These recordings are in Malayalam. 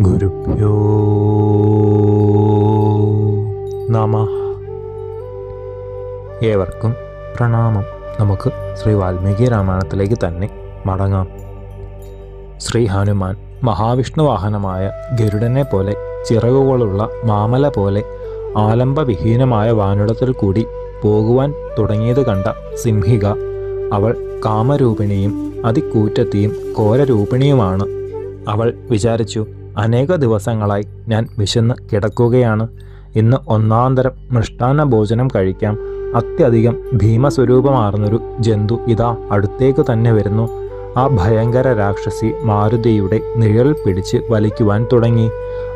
ഗുരുഭ്യോ നമ. ഏവർക്കും പ്രണാമം. നമുക്ക് ശ്രീ വാൽമീകി രാമായണത്തിലേക്ക് തന്നെ മടങ്ങാം. ശ്രീ ഹനുമാൻ മഹാവിഷ്ണു വാഹനമായ ഗരുഡനെ പോലെ ചിറകുകളുള്ള മാമല പോലെ ആലംബവിഹീനമായ വാനുടത്തിൽ കൂടി പോകുവാൻ തുടങ്ങിയത് കണ്ട സിംഹിക അവൾ കാമരൂപിണിയും അതിക്കൂറ്റത്തിയും ഘോരരൂപിണിയുമാണ്. അവൾ വിചാരിച്ചു അനേക ദിവസങ്ങളായി ഞാൻ വിശന്ന് കിടക്കുകയാണ്. ഇന്ന് ഒന്നാന്തരം മൃഷ്ടാന്ന ഭോജനം കഴിക്കാം. അത്യധികം ഭീമസ്വരൂപമാർന്നൊരു ജന്തു ഇതാ അടുത്തേക്ക് തന്നെ വരുന്നു. ആ ഭയങ്കര രാക്ഷസി മാരുതിയുടെ നിഴൽ പിടിച്ച് വലിക്കുവാൻ തുടങ്ങി.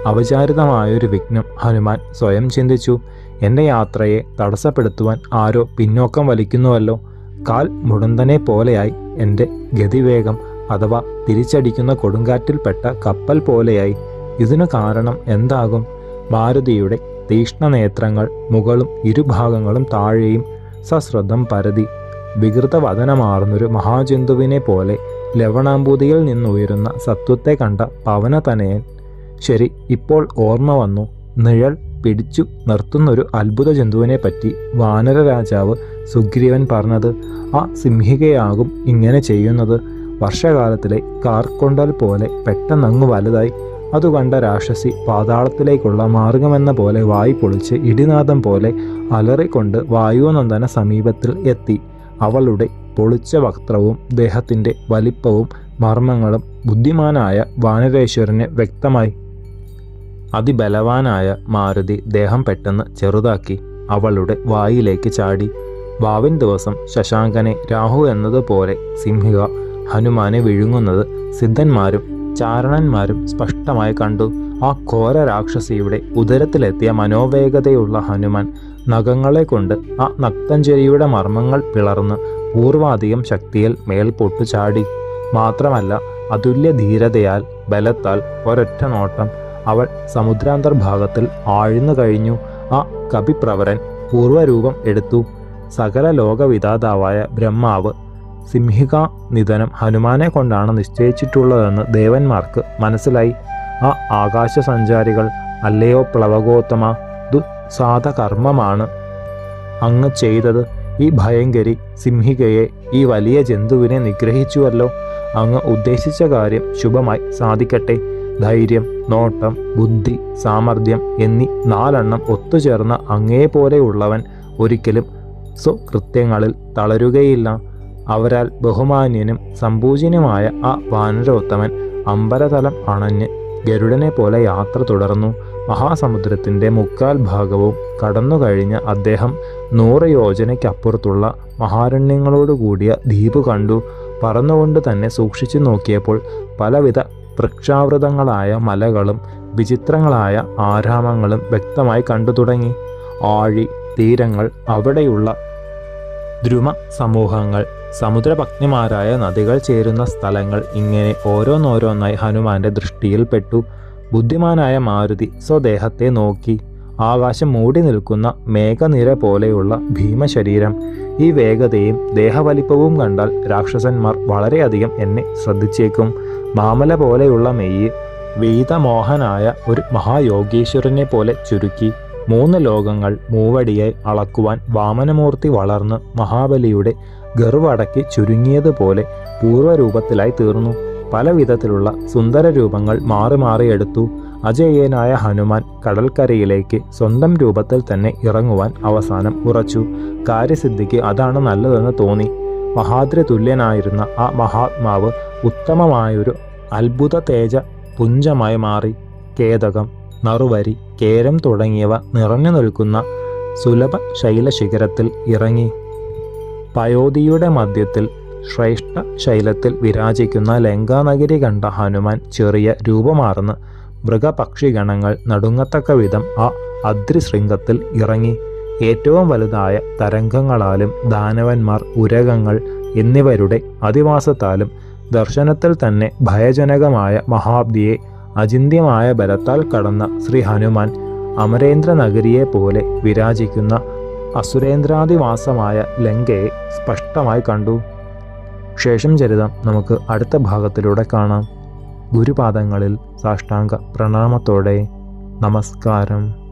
അവചാരിതമായൊരു വിഘ്നം ഹനുമാൻ സ്വയം ചിന്തിച്ചു. എന്റെ യാത്രയെ തടസ്സപ്പെടുത്തുവാൻ ആരോ പിന്നോക്കം വലിക്കുന്നുവല്ലോ. കാൽ മുടന്തനെ പോലെയായി എന്റെ ഗതിവേഗം അഥവാ തിരിച്ചടിക്കുന്ന കൊടുങ്കാറ്റിൽപ്പെട്ട കപ്പൽ പോലെയായി ഇതിനു കാരണം എന്താകും? ഭാരതിയുടെ തീക്ഷ്ണനേത്രങ്ങൾ മുകളും ഇരുഭാഗങ്ങളും താഴെയും സശ്രദ്ധം പരതി വികൃതവതനമാർന്നൊരു മഹാജന്തുവിനെ പോലെ ലവണാമ്പൂതിയിൽ നിന്നുയരുന്ന സത്വത്തെ കണ്ട പവനതനയൻ ശരി ഇപ്പോൾ ഓർമ്മ വന്നു നിഴൽ പിടിച്ചു നിർത്തുന്നൊരു അത്ഭുത ജന്തുവിനെ പറ്റി വാനര രാജാവ് സുഗ്രീവൻ പറഞ്ഞത് ആ സിംഹികയാകും ഇങ്ങനെ ചെയ്യുന്നത് വർഷകാലത്തിലെ കാർക്കൊണ്ടൽ പോലെ പെട്ടെന്നങ്ങ് വലുതായി. അതു കണ്ട രാക്ഷസി പാതാളത്തിലേക്കുള്ള മാർഗമെന്ന പോലെ വായി പൊളിച്ച് ഇടിനാദം പോലെ അലറിക്കൊണ്ട് വായുനന്ദന സമീപത്തിൽ എത്തി. അവളുടെ പൊളിച്ച വക്രവും ദേഹത്തിന്റെ വലിപ്പവും മർമ്മങ്ങളും ബുദ്ധിമാനായ വാനരേശ്വരന് വ്യക്തമായി. അതിബലവാനായ മാരുതി ദേഹം പെട്ടെന്ന് ചെറുതാക്കി അവളുടെ വായിലേക്ക് ചാടി. വാവിൻ ദിവസം ശശാങ്കനെ രാഹു എന്നതുപോലെ സിംഹിക ഹനുമാനെ വിഴുങ്ങുന്നത് സിദ്ധന്മാരും ചാരണന്മാരും സ്പഷ്ടമായി കണ്ടു. ആ ഘോര രാക്ഷസിയുടെ ഉദരത്തിലെത്തിയ മനോവേഗതയുള്ള ഹനുമാൻ നഖങ്ങളെ കൊണ്ട് ആ നക്തഞ്ചരിയുടെ മർമ്മങ്ങൾ പിളർന്ന് പൂർവാധികം ശക്തിയിൽ മേൽപൊട്ടു ചാടി. മാത്രമല്ല അതുല്യ ധീരതയാൽ ബലത്താൽ ഒരൊറ്റ നോട്ടം അവൾ സമുദ്രാന്തർഭാഗത്തിൽ ആഴ്ന്നു കഴിഞ്ഞു. ആ കപിപ്രവരൻ പൂർവരൂപം എടുത്തു. സകല ലോകവിധാതാവായ ബ്രഹ്മാവ് സിംഹിക നിധനം ഹനുമാനെ കൊണ്ടാണ് നിശ്ചയിച്ചിട്ടുള്ളതെന്ന് ദേവന്മാർക്ക് മനസ്സിലായി. ആ ആകാശ സഞ്ചാരികൾ അല്ലയോ പ്ലവകോത്തമ ദുസാധകർമ്മമാണ്. അങ്ങ് ചെയ്തത് ഈ ഭയങ്കരി സിംഹികയെ ഈ വലിയ ജന്തുവിനെ നിഗ്രഹിച്ചുവല്ലോ. അങ്ങ് ഉദ്ദേശിച്ച കാര്യം ശുഭമായി സാധിക്കട്ടെ. ധൈര്യം നോട്ടം ബുദ്ധി സാമർഥ്യം എന്നീ നാലെണ്ണം ഒത്തുചേർന്ന അങ്ങേപോലെയുള്ളവൻ ഒരിക്കലും സ്വകൃത്യങ്ങളിൽ തളരുകയില്ല. അവരാൽ ബഹുമാന്യനും സമ്പൂജ്യനുമായ ആ വാനരോത്തമൻ അമ്പലതലം അണഞ്ഞ് ഗരുഡനെ പോലെ യാത്ര തുടർന്നു. മഹാസമുദ്രത്തിന്റെ മുക്കാൽ ഭാഗവും കടന്നു കഴിഞ്ഞ അദ്ദേഹം നൂറ് യോജനയ്ക്കപ്പുറത്തുള്ള മഹാരണ്യങ്ങളോടുകൂടിയ ദ്വീപ് കണ്ടു. പറന്നുകൊണ്ട് തന്നെ സൂക്ഷിച്ചു നോക്കിയപ്പോൾ പലവിധ വൃക്ഷാവൃതങ്ങളായ മലകളും വിചിത്രങ്ങളായ ആരാമങ്ങളും വ്യക്തമായി കണ്ടു തുടങ്ങി. ആഴി തീരങ്ങൾ അവിടെയുള്ള ദ്രുമ സമൂഹങ്ങൾ സമുദ്രഭഗ്നിമാരായ നദികൾ ചേരുന്ന സ്ഥലങ്ങൾ ഇങ്ങനെ ഓരോന്നോരോന്നായി ഹനുമാന്റെ ദൃഷ്ടിയിൽപ്പെട്ടു ബുദ്ധിമാനായ മാരുതി സ്വദേഹത്തെ നോക്കി. ആകാശം മൂടി നിൽക്കുന്ന മേഘനിര പോലെയുള്ള ഭീമശരീരം. ഈ വേഗതയും ദേഹവലിപ്പവും കണ്ടാൽ രാക്ഷസന്മാർ വളരെയധികം എന്നെ ശ്രദ്ധിച്ചേക്കും. മാമല പോലെയുള്ള മെയ്യ് വീതമോഹനായ ഒരു മഹായോഗീശ്വരനെ പോലെ ചുരുക്കി. മൂന്ന് ലോകങ്ങൾ മൂവടിയായി അളക്കുവാൻ വാമനമൂർത്തി വളർന്ന് മഹാബലിയുടെ ഗർവടക്കി ചുരുങ്ങിയതുപോലെ പൂർവരൂപത്തിലായി തീർന്നു. പല വിധത്തിലുള്ള സുന്ദര രൂപങ്ങൾ മാറി എടുത്തു. അജയ്യനായ ഹനുമാൻ കടൽക്കരയിലേക്ക് സ്വന്തം രൂപത്തിൽ തന്നെ ഇറങ്ങുവാൻ അവസാനം ഉറച്ചു. കാര്യസിദ്ധിക്ക് അതാണ് നല്ലതെന്ന് തോന്നി. മഹാദ്രി തുല്യനായിരുന്ന ആ മഹാത്മാവ് ഉത്തമമായൊരു അത്ഭുത തേജ പുഞ്ചമായി മാറി. കേതകം നറുവരി കേരം തുടങ്ങിയവ നിറഞ്ഞു നിൽക്കുന്ന സുലഭ ശൈലശിഖരത്തിൽ ഇറങ്ങി. പയോധിയുടെ മധ്യത്തിൽ ശ്രേഷ്ഠ ശൈലത്തിൽ വിരാജിക്കുന്ന ലങ്കാനഗരി കണ്ട ഹനുമാൻ ചെറിയ രൂപമാർന്ന് മൃഗപക്ഷിഗണങ്ങൾ നടുങ്ങത്തക്ക വിധം ആ അദ്രിശൃംഗത്തിൽ ഇറങ്ങി. ഏറ്റവും വലുതായ തരംഗങ്ങളാലും ദാനവന്മാർ ഉരകങ്ങൾ എന്നിവരുടെ അധിവാസത്താലും ദർശനത്തിൽ തന്നെ ഭയജനകമായ മഹാബ്ദിയെ അചിന്യമായ ബലത്താൽ കടന്ന ശ്രീ ഹനുമാൻ അമരേന്ദ്ര നഗരിയെ പോലെ വിരാജിക്കുന്ന അസുരേന്ദ്രാദിവാസമായ ലങ്കയെ സ്പഷ്ടമായി കണ്ടു. ശേഷം ചരിതം നമുക്ക് അടുത്ത ഭാഗത്തിലൂടെ കാണാം. ഗുരുപാദങ്ങളിൽ സാഷ്ടാംഗ പ്രണാമത്തോടെ. നമസ്കാരം.